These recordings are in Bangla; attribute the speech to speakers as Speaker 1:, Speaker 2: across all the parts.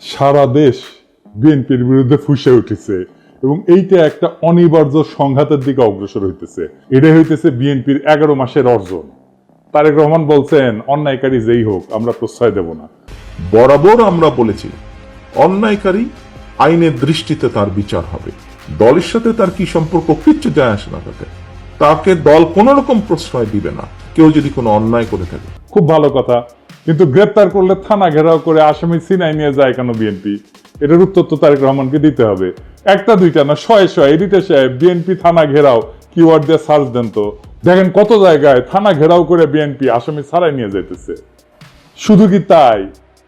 Speaker 1: সারা দেশ বিএনপির বিরুদ্ধে ফুসে উঠেছে এবং এইটা একটা অনিবার্য সংঘাতের দিকে অগ্রসর হইতেছে। এটাই হইতেছে বিএনপির এগারো মাসের অর্জন। তারেক রহমান বলছেন, অন্যায়কারী যেই হোক, আমরা প্রশ্রয় দেব না।
Speaker 2: বরাবর আমরা বলেছি, অন্যায়কারী আইনের দৃষ্টিতে তার বিচার হবে। দলের সাথে তার কি সম্পর্ক কিচ্ছু যায় আসে না তাতে। তাকে দল কোন রকম প্রশ্রয় দিবে না। কেউ যদি কোনো অন্যায় করে থাকে।
Speaker 1: খুব ভালো কথা। কিন্তু গ্রেপ্তার করলে থানা ঘেরাও করে আসামি সিনাই নিয়ে যায় কেন বিএনপি? এটার উত্তর তো তারেক রহমানকে দিতে হবে। একটা, দুইটা না শয়ে শয়ে এডিটর সাহেব বিএনপি থানা ঘেরাও কিওয়ার্ড দিয়ে সার্চ দেন তো। দেখেন কত জায়গায় থানা ঘেরাও করে বিএনপি আসামি ছাড়াই নিয়ে যাইতেছে। শুধু কি তাই?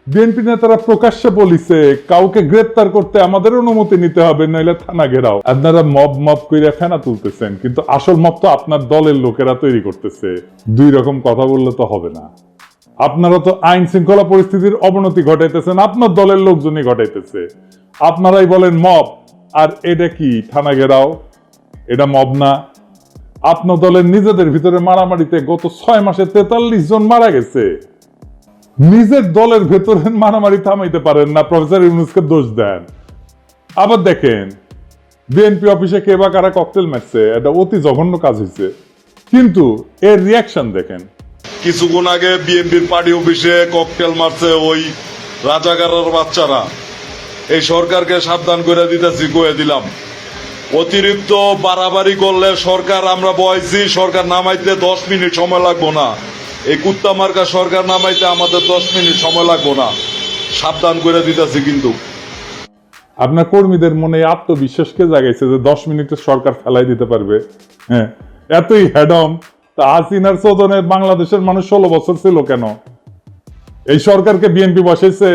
Speaker 1: বিএনপি নেতারা প্রকাশ্যে বলিছে, কাউকে গ্রেপ্তার করতে আমাদের অনুমতি নিতে হবে, নইলে থানা ঘেরাও। আপনারা মব মব কইরা ফেনা তুলতেছেন, কিন্তু আসল মব তো আপনার দলের লোকেরা তৈরি করতেছে। দুই রকম কথা বললে তো হবে না। আপনারা তো আইন শৃঙ্খলা পরিস্থিতির অবনতি ঘটাইতেছেন, আপনার দলের লোকজনই ঘটাইতেছে। আপনারাই বলেন মব, আর এটা কি, থানা ঘেরাও? এটা মব না। আপনার দলের নিজেদের ভিতরে মারামারিতে গত ছয় মাসে তেতাল্লিশ জন মারা গেছে। নিজের দলের ভেতরে মারামারি থামাইতে পারেন না, প্রফেসর ইউনুসকে দোষ দেন। আবার দেখেন, বিএনপি অফিসে কে বা কারা ককটেল মারছে, এটা অতি জঘন্য কাজ হয়েছে কিন্তু এর রিয়াকশন দেখেন
Speaker 3: কিছুক্ষণ আগে বিএনপির পার্টি অফিসে ককটেল মারছে ওই রাজাকারের বাচ্চারা। এই সরকারকে সাবধান করে দিতেছি, কয়ে দিলাম। অতিরিক্ত বাড়াবাড়ি করলে সরকার, আমরা বয়সি সরকার নামাইতে দশ মিনিট সময় লাগবো না। এই কুত্তা মার্কা সরকার নামাইতে আমাদের দশ মিনিট সময় লাগবো না। সাবধান করে দিতেছি কিন্তু।
Speaker 1: আপনার কর্মীদের মনে আত্মবিশ্বাসকে জাগাইছে যে দশ মিনিটে সরকার ফেলাই দিতে পারবে? হ্যাঁ এতই হ্যাডম তা হাসিনার চোদনে বাংলাদেশের মানুষ ষোলো বছর ছিল কেন? এই সরকারকে বিএনপি বসাইছে?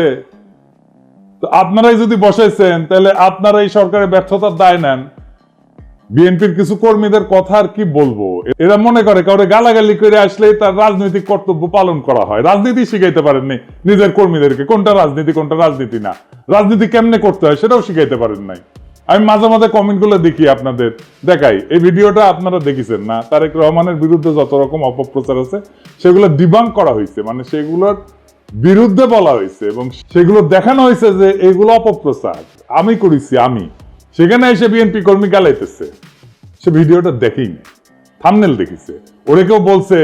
Speaker 1: আপনারাই যদি বসাইছেন, তাহলে আপনারা এই সরকারের ব্যর্থতার দায় নেন। বিএনপির কিছু কর্মীদের কথা আর কি বলব? এরা মনে করে কাউরে গালাগালি করে আসলে তার রাজনৈতিক কর্তব্য পালন করা হয়। রাজনীতি শিখাইতে পারেননি নিজের কর্মীদেরকে। কোনটা রাজনীতি কোনটা রাজনীতি না। রাজনীতি কেমনে করতে হয় সেটাও শিখাইতে পারেন নাই। আমি মাঝে মাঝে কমেন্টগুলো দেখি আপনাদের। দেখাই, এই ভিডিওটা আপনারা দেখেছেন না। তারেক রহমানের বিরুদ্ধে যত রকম অপপ্রচার আছে, সেগুলো ডিবাং করা হয়েছে। মানে সেগুলোর বিরুদ্ধে বলা হয়েছে এবং সেগুলো দেখানো হয়েছে যে এগুলো অপপ্রচার। আমি করেছি, আমি। সেখানে এসে বিএনপি কর্মী গালাইতেছে। সে ভিডিওটা দেখেই থামনেল দেখিছে। ওরে কেউ বলছে,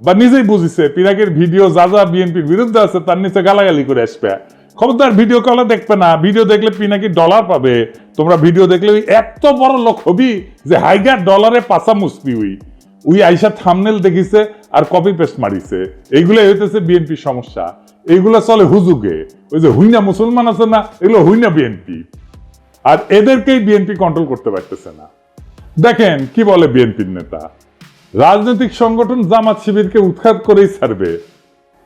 Speaker 1: বা নিজেই বুঝিছে পিনাকের ভিডিও যা যা বিএনপির বিরুদ্ধে আছে, তার নিচে গালাগালি করে আসবে। খবরদার ভিডিও কলে দেখবে না, ভিডিও দেখলে পিনাকি ডলার পাবে। তোমরা ভিডিও দেখলে এত বড় লোক হবি যে হাইগার ডলারে পাশা মুসবি উই। উই আইসা থামনেল দেখিছে আর কপি পেস্ট মারিছে। এইগুলো হইতেছে বিএনপি সমস্যা। এইগুলো চলে হুজুগে। ওই যে হুইনা মুসলমান আছে না, এগুলো হুইনা বিএনপি আর এদেরকেই বিএনপি কন্ট্রোল করতে পারতেছে না। দেখেন, কি বলে বিএনপির নেতা? রাজনৈতিক সংগঠন জামাত শিবিরকে উৎখাত করেই ছাড়বে।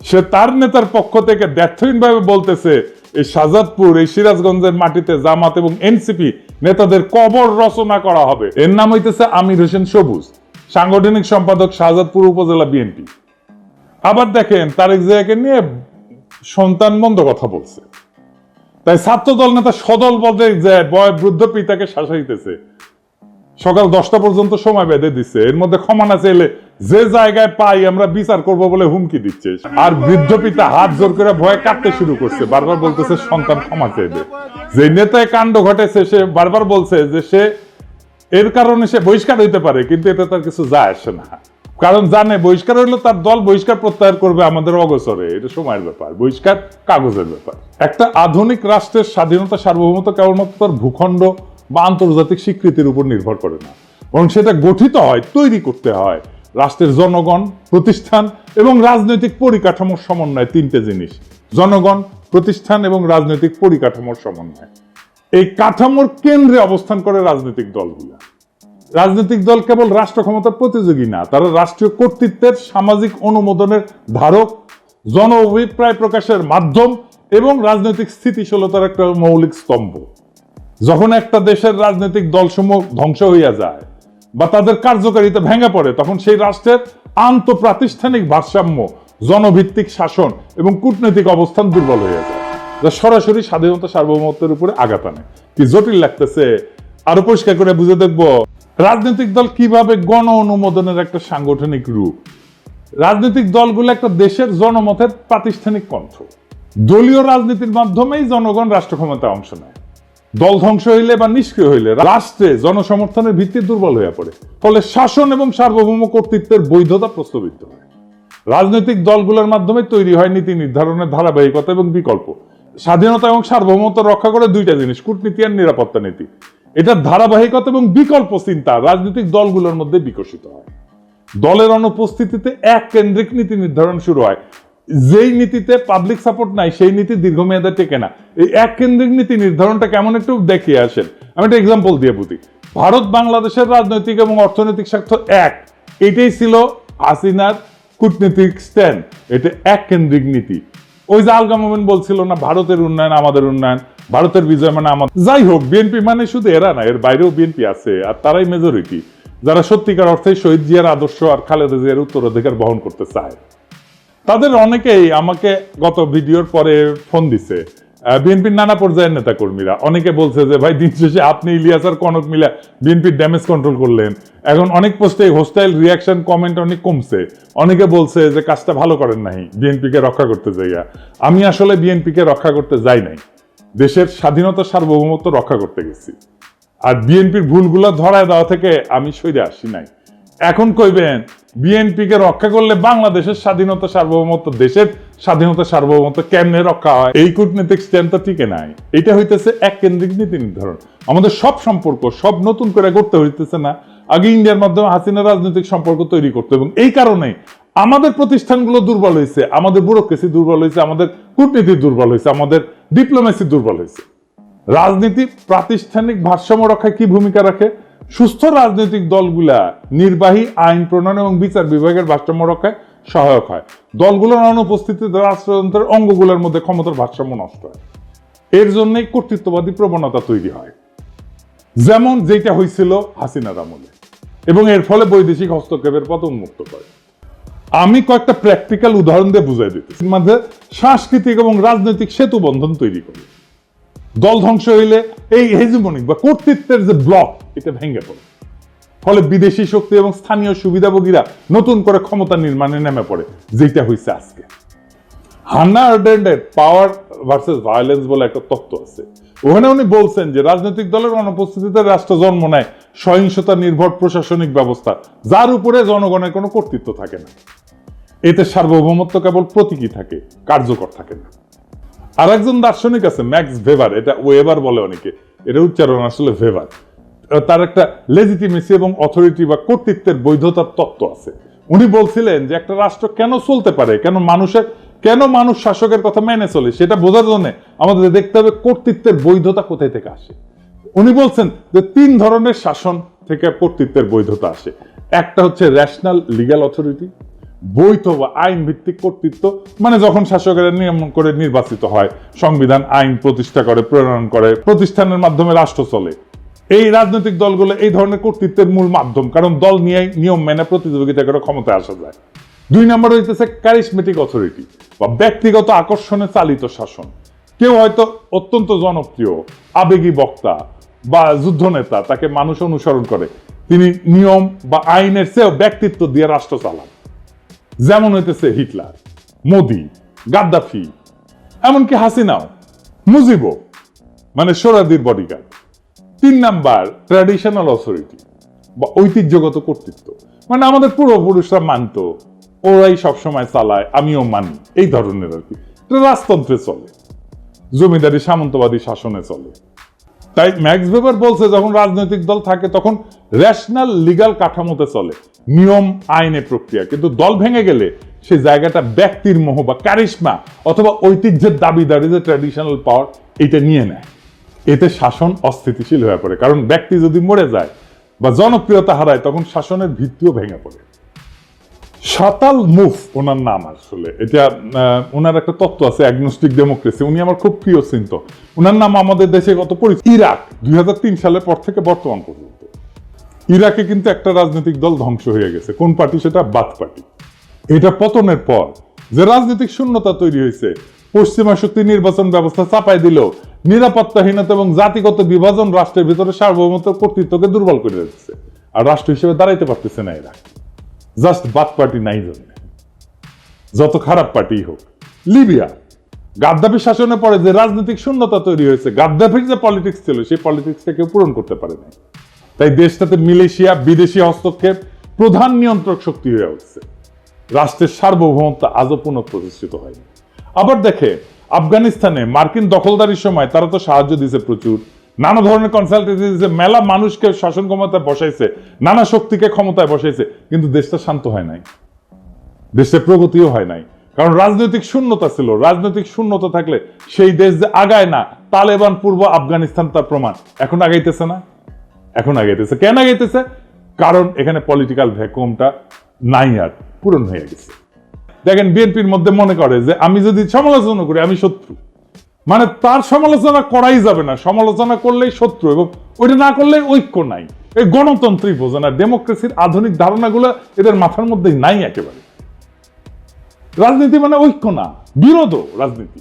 Speaker 1: সে তার নেতার পক্ষ থেকে ব্যর্থহীনভাবে বলতেছে, এই শাহজাদপুর, এই সিরাজগঞ্জের মাটিতে জামাত এবং এনসিপি নেতাদের কবর রচনা করা হবে। এর নাম হইতেছে আমির হোসেন সবুজ, সাংগঠনিক সম্পাদক শাহজাদপুর উপজেলা বিএনপি। আবার দেখেন, তারেক জিয়াকে নিয়ে সন্তান মন্দ কথা বলছে। তাই ছাত্রদল নেতা সদল বলতে যে বয় বৃদ্ধ পিতাকে শাসাইতেছে। সকাল দশটা পর্যন্ত সময় বেঁধে দিচ্ছে। এর মধ্যে ক্ষমা না চাইলে যে জায়গায় পাই আমরা বিচার করব বলে হুমকি দিচ্ছে। আর বৃদ্ধ পিতা হাত জোর করে ভয়ে কাঁদতে শুরু করছে। বারবার বলতেছে, সন্তান ক্ষমা চাইবে। যে নেতায় কাণ্ড ঘটেছে, সে বারবার বলছে যে সে, এর কারণে সে বহিষ্কার হইতে পারে, কিন্তু এতে তার কিছু যায় আসে না। কারণ জানে, বহিষ্কার হইলে তার দল বহিষ্কার প্রত্যাহার করবে আমাদের অগোচরে। এটা সময়ের ব্যাপার, বহিষ্কার কাগজের ব্যাপার। একটা আধুনিক রাষ্ট্রের স্বাধীনতা সার্বভৌমত্ব কেবলমাত্র তার ভূখণ্ড বা আন্তর্জাতিক স্বীকৃতির উপর নির্ভর করে না। বরং সেটা গঠিত হয়, তৈরি করতে হয়। রাষ্ট্রের জনগণ, প্রতিষ্ঠান এবং রাজনৈতিক পরিকাঠামোর সমন্বয় তিনটে জিনিস। জনগণ, প্রতিষ্ঠান এবং রাজনৈতিক পরিকাঠামোর সমন্বয়। এই কাঠামোর কেন্দ্রে অবস্থান করে রাজনৈতিক দলগুলা। রাজনৈতিক দল কেবল রাষ্ট্র ক্ষমতার প্রতিযোগী না, তারা রাষ্ট্রীয় কর্তৃত্বের সামাজিক অনুমোদনের ধারক জন অভিপ্রায় প্রকাশের মাধ্যম এবং রাজনৈতিক স্থিতিশীলতার একটা মৌলিক স্তম্ভ। যখন একটা দেশের রাজনৈতিক দলসমূহ ধ্বংস হইয়া যায় বা তাদের কার্যকারিতা ভেঙে পড়ে, তখন সেই রাষ্ট্রের আন্তঃপ্রাতিষ্ঠানিক ভারসাম্য, জনভিত্তিক শাসন এবং কূটনৈতিক অবস্থান দুর্বল হয়ে যায়, যা সরাসরি স্বাধীনতা সার্বভৌমত্বের উপরে আঘাত আনে। কি জটিল লাগতেছে? আরও পরিষ্কার করে বুঝে দেখব। রাজনৈতিক দল কীভাবে গণ অনুমোদনের একটা সাংগঠনিক রূপ? রাজনৈতিক দলগুলো একটা দেশের জনমতের প্রাতিষ্ঠানিক কণ্ঠ। দলীয় রাজনীতির মাধ্যমেই জনগণ রাষ্ট্র ক্ষমতায় অংশ নেয়। দল ধ্বংস হইলে বা নিষ্ক্রিয় হইলে রাষ্ট্রে জনসমর্থনের ভিত্তি দুর্বল হয়ে পড়ে। ফলে শাসন এবং সার্বভৌম কর্তৃত্বের বৈধতা প্রস্তাবিত হয়। রাজনৈতিক দলগুলোর মাধ্যমে তৈরি হয় নীতি নির্ধারণের ধারাবাহিকতা এবং বিকল্প। স্বাধীনতা এবং সার্বভৌমত্ব রক্ষা করে দুইটা জিনিস, কূটনীতি আর নিরাপত্তা নীতি। এটার ধারাবাহিকতা এবং বিকল্প চিন্তা রাজনৈতিক দলগুলোর মধ্যে বিকশিত হয়। দলের অনুপস্থিতিতে এক কেন্দ্রিক নীতি নির্ধারণ শুরু হয়। যেই নীতিতে পাবলিক সাপোর্ট নাই, সেই নীতি দীর্ঘমেয়াদে টেকে না। এই এক কেন্দ্রিক নীতি নির্ধারণটা কেমন একটু দেখিয়ে আসেন। আমি একটা এক্সাম্পল দিয়ে বুঝি। ভারত, বাংলাদেশের রাজনৈতিক এবং অর্থনৈতিক স্বার্থ এক। এটাই ছিল হাসিনার কূটনীতিক স্ট্যান্ড এটা এক কেন্দ্রিক নীতি। ওই যে আলগা মোমেন বলছিল না, ভারতের উন্নয়ন আমাদের উন্নয়ন, ভারতের বিজয় মানে আমাদের যাই হোক বিএনপি মানে শুধু এরা না, এর বাইরেও বিএনপি আছে, আর তারাই মেজরিটি যারা সত্যিকার অর্থে শহীদ জিয়ার আদর্শ আর খালেদা জিয়ার উত্তরাধিকার বহন করতে চায়। তাদের অনেকেই আমাকে গত ভিডিওর পরে ফোন দিছে। বিএনপির নানা পর্যায়ের নেতা কর্মীরা অনেকে বলছে যে, ভাই, দিন শেষে আপনি ইলিয়াস আর কনক মিলা বিএনপির ড্যামেজ কন্ট্রোল করলেন। এখন অনেক পোস্টে হোস্টাইল রিয়াকশন কমেন্ট অনেক কমছে। অনেকে বলছে যে, কাজটা ভালো করেন নাই, বিএনপিকে রক্ষা করতে যাইয়া। আমি আসলে বিএনপিকে রক্ষা করতে যাই নাই। দেশের স্বাধীনতা সার্বভৌমত্ব রক্ষা করতে গেছি। আর বিএনপির ভুলগুলো ধরায় দেওয়া থেকে আমি সইরে আসি নাই। এখন কইবেন বিএনপি কে রক্ষা করলে বাংলাদেশের স্বাধীনতা সার্বভৌমত্ব, দেশের স্বাধীনতা সার্বভৌমত্ব কেমনে রক্ষা হয়? এই কূটনৈতিক স্ট্যান্ড তো টিকে নাই। এটা হইতেছে এক কেন্দ্রিক নীতি নির্ধারণ। আমাদের সব সম্পর্ক সব নতুন করে করতে হইতেছে না। আগে ইন্ডিয়ার মাধ্যমে হাসিনা রাজনৈতিক সম্পর্ক তৈরি করতে এবং এই কারণে আমাদের প্রতিষ্ঠানগুলো দুর্বল হয়েছে আমাদের ব্যুরোক্রেসি দুর্বল হয়েছে আমাদের কূটনীতি দুর্বল হয়েছে আমাদের ডিপ্লোমেসি দুর্বল হয়েছে রাজনীতি প্রাতিষ্ঠানিক ভারসাম্য রক্ষায় কি ভূমিকা রাখে? সুস্থ রাজনৈতিক দলগুলা নির্বাহী, আইন, প্রণয়ন এবং বিচার বিভাগের ভারসাম্য রক্ষায় সহায়ক হয়। দলগুলোর অনুপস্থিতিতে রাষ্ট্রযন্ত্রের অঙ্গগুলোর মধ্যে ক্ষমতার ভারসাম্য নষ্ট হয়। এর জন্যই কর্তৃত্ববাদী প্রবণতা তৈরি হয়। যেমন যেটা হয়েছিল হাসিনার আমলে। এবং এর ফলে বৈদেশিক হস্তক্ষেপের পথ উন্মুক্ত করে। আমি কয়েকটা প্র্যাকটিক্যাল উদাহরণ দিয়ে বুঝাই এর মধ্যে সাংস্কৃতিক এবং রাজনৈতিক সেতু বন্ধন তৈরি করে। দল ধ্বংস হইলে এই হেজিমনিক বা কর্তৃত্বের যে ব্লক এটা ভেঙে পড়ে। ফলে বিদেশি শক্তি এবং স্থানীয় সুবিধাভোগীরা নতুন করে ক্ষমতা নির্মাণে নেমে পড়ে যেটা হয়েছে আজকে। হান্না আর্ডেন্ডের পাওয়ার ভার্সেস ভায়োলেন্স বলে একটা তত্ত্ব আছে। ওখানে উনি বলছেন যে রাজনৈতিক দলের অনুপস্থিতিতে রাষ্ট্র জন্ম নেয় সহিংসতা নির্ভর প্রশাসনিক ব্যবস্থা, যার উপরে জনগণের কোনো কর্তৃত্ব থাকে না। এতে সার্বভৌমত্ব কেবল প্রতীকী থাকে, কার্যকর থাকে না। আর একজন দার্শনিক আছে, ম্যাক্স ভেবার এটা ওয়েবার বলে অনেকে। এটা উচ্চারণ আসলে ভেবার তার একটা লেজিটিমেসি এবং অথরিটি বা কর্তৃত্বের বৈধতার তত্ত্ব আছে। উনি বলছিলেন যে একটা রাষ্ট্র কেন চলতে পারে, কেন মানুষের, কেন মানুষ শাসকের কথা মেনে চলে, সেটা বোঝার জন্য আমাদের দেখতে হবে কর্তৃত্বের বৈধতা কোথায় থেকে আসে। উনি বলছেন যে তিন ধরনের শাসন থেকে কর্তৃত্বের বৈধতা আসে। একটা হচ্ছে ন্যাশনাল লিগ্যাল অথরিটি বৈধ বা আইন ভিত্তিক কর্তৃত্ব মানে যখন শাসকেরা নিয়ম করে নির্বাচিত হয়, সংবিধান, আইন প্রতিষ্ঠা করে, প্রণয়ন করে, প্রতিষ্ঠানের মাধ্যমে রাষ্ট্র চলে। এই রাজনৈতিক দলগুলো এই ধরনের কর্তৃত্বের মূল মাধ্যম, কারণ দল নিয়ে নিয়ম মেনে প্রতিযোগিতা করে ক্ষমতায় আসা যায়। দুই নম্বর হইতেছে ক্যারিসমেটিক অথরিটি বা ব্যক্তিগত আকর্ষণে চালিত শাসন। কেউ হয়তো অত্যন্ত জনপ্রিয়, আবেগী বক্তা বা যুদ্ধনেতা তাকে মানুষ অনুসরণ করে। তিনি নিয়ম বা আইনের চেয়েও ব্যক্তিত্ব দিয়ে রাষ্ট্র চালান। যেমন হইতেছে হিটলার, মোদি, গাদ্দাফি, এমনকি হাসিনাও, মুজিবও মানে সোরাদির বডিগার্ড তিন নাম্বার ট্র্যাডিশনাল অথরিটি বা ঐতিহ্যগত কর্তৃত্ব। মানে আমাদের পূর্বপুরুষরা মানতো, ওরাই সবসময় চালায়, আমিও মানি, এই ধরনের আর কি। রাজতন্ত্রে চলে, জমিদারি সামন্তবাদী শাসনে চলে। তাই ম্যাক্স ভেবার বলছে, যখন রাজনৈতিক দল থাকে, তখন রেশনাল লিগাল কাঠামোতে চলে। নিয়ম আইনে প্রক্রিয়া। কিন্তু দল ভেঙে গেলে সেই জায়গাটা ব্যক্তির মোহ বা কারিশমা অথবা ঐতিহ্যের দাবিদারি যে ট্র্যাডিশনাল পাওয়ার এটা নিয়ে নেয়। এতে শাসন অস্থিতিশীল হয়ে পড়ে। কারণ ব্যক্তি যদি মরে যায় বা জনপ্রিয়তা হারায়, তখন শাসনের ভিত্তিও ভেঙে পড়ে। সাতাল মুফ, ওনার নাম আসলে। এটা ওনার একটা তত্ত্ব আছে অ্যাগনোস্টিক ডেমোক্রেসি উনি আমার খুব প্রিয় চিন্ত। ওনার নাম আমাদের দেশে কত পরিচিত? ইরাক, দুই সালের পর থেকে বর্তমান পর্যন্ত। ইরাকে কিন্তু একটা রাজনৈতিক দল ধ্বংস হয়ে গেছে। কোন পার্টি? সেটা বাথ পার্টি। এটা পতনের পর যে রাজনৈতিক শূন্যতা তৈরি হয়েছে, পশ্চিমা শক্তি নির্বাচন ব্যবস্থা চাপাই দিল নিরাপত্তাহীনতা এবং জাতিগত বিভাজন রাষ্ট্রের ভিতরে সার্বভৌমত্ব কর্তৃত্বকে দুর্বল করে দিচ্ছে। আর রাষ্ট্র হিসেবে দাঁড়াইতে পারতেছে না এরা। জাস্ট বাদ পার্টি নাই জন্য যত খারাপ পার্টি হোক। লিবিয়া, গাদ্দাফি শাসনের পরে যে রাজনৈতিক শূন্যতা তৈরি হয়েছে, গাদ্দাফির যে পলিটিক্স ছিল, সেই পলিটিক্সটা কেউ পূরণ করতে পারে নাই। তাই দেশটাতে মিলেশিয়া, বিদেশি হস্তক্ষেপ প্রধান নিয়ন্ত্রক শক্তি হয়ে উঠছে। রাষ্ট্রের সার্বভৌমত্ব আজও পুনঃপ্রতিষ্ঠিত হয়নি। আবার দেখে, আফগানিস্তানে মার্কিন দখলদারির সময় তারা তো সাহায্য দিয়েছে প্রচুর। নানা ধরনের কনসালটেন্সি দিয়েছে মেলা মানুষকে শাসন ক্ষমতায় বসাইছে, নানা শক্তিকে ক্ষমতায় বসাইছে, কিন্তু দেশটা শান্ত হয় নাই। দেশে প্রগতিও হয় নাই। কারণ রাজনৈতিক শূন্যতা ছিল। রাজনৈতিক শূন্যতা থাকলে সেই দেশ যে আগায় না, তালেবান পূর্ব আফগানিস্তান তার প্রমাণ। এখন আগাইতেছে না? এখন আগাইতেছে। কেন আগাইতেছে? কারণ এখানে পলিটিক্যাল ভ্যাকুমটা নাই আর, পূরণ হয়ে গেছে। দেখেন, বিএনপির মধ্যে মনে করে যে, আমি যদি সমালোচনা করি, আমি শত্রু। মানে তার সমালোচনা করাই যাবে না। সমালোচনা করলেই শত্রু এবং ওইটা না করলে ঐক্য নাই। এই গণতন্ত্রই বোঝে না। ডেমোক্রেসির আধুনিক ধারণাগুলো এদের মাথার মধ্যে নাই একেবারে। রাজনীতি মানে ঐক্য না, বিরোধ রাজনীতি।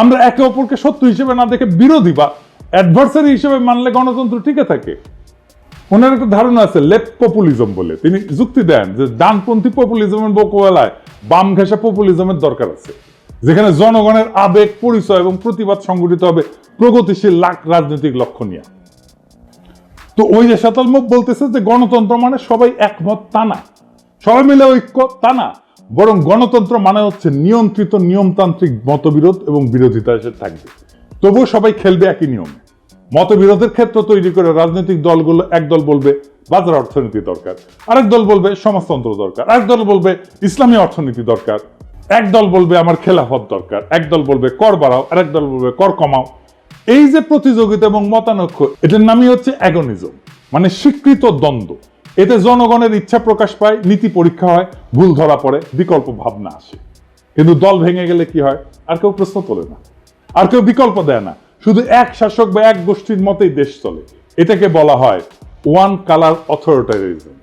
Speaker 1: আমরা একে অপরকে শত্রু হিসেবে না দেখে বিরোধী বা অ্যাডভার্সারি হিসেবে মানলে গণতন্ত্র টিকে থাকে। ওনার একটা ধারণা আছে লেফট পপুলিজম বলে। তিনি যুক্তি দেন যে ডানপন্থী পপুলিজমের বকবেলায় বাম ঘেঁষা পপুলিজমের দরকার আছে। যেখানে জনগণের আবেগ, পরিচয় এবং প্রতিবাদ সংগঠিত হবে প্রগতিশীল লাখ রাজনৈতিক লক্ষ্য নিয়ে। তো ওই যে সাতাল মুখ বলতেছে যে গণতন্ত্র মানে সবাই একমত তা না। সবাই মিলে ঐক্য তা না। বরং গণতন্ত্র মানে হচ্ছে নিয়ন্ত্রিত নিয়মতান্ত্রিক মতবিরোধ এবং বিরোধিতা এসে থাকবে। তবুও সবাই খেলবে একই নিয়মে। মতবিরোধের ক্ষেত্র তৈরি করে রাজনৈতিক দলগুলো এক দল বলবে বাজার অর্থনীতি দরকার, আরেক দল বলবে সমাজতন্ত্র দরকার, আরেক দল বলবে ইসলামী অর্থনীতি দরকার। এক দল বলবে আমার খেলাফত দরকার এক দল বলবে কর বাড়াও আরেক দল বলবে কর কমাও। এই যে প্রতিযোগিতা এবং মতানৈক্য, এটার নামই হচ্ছে অ্যাগনিজম মানে স্বীকৃত দ্বন্দ্ব। এতে জনগণের ইচ্ছা প্রকাশ পায়, নীতি পরীক্ষা হয়, ভুল ধরা পড়ে, বিকল্প ভাবনা আসে। কিন্তু দল ভেঙে গেলে কি হয়? আর কেউ প্রশ্ন তোলে না। আর কেউ বিকল্প দেয় না। শুধু এক শাসক বা এক গোষ্ঠীর মতেই দেশ চলে। এটাকে বলা হয় ওয়ান কালার অথরিটারিজম।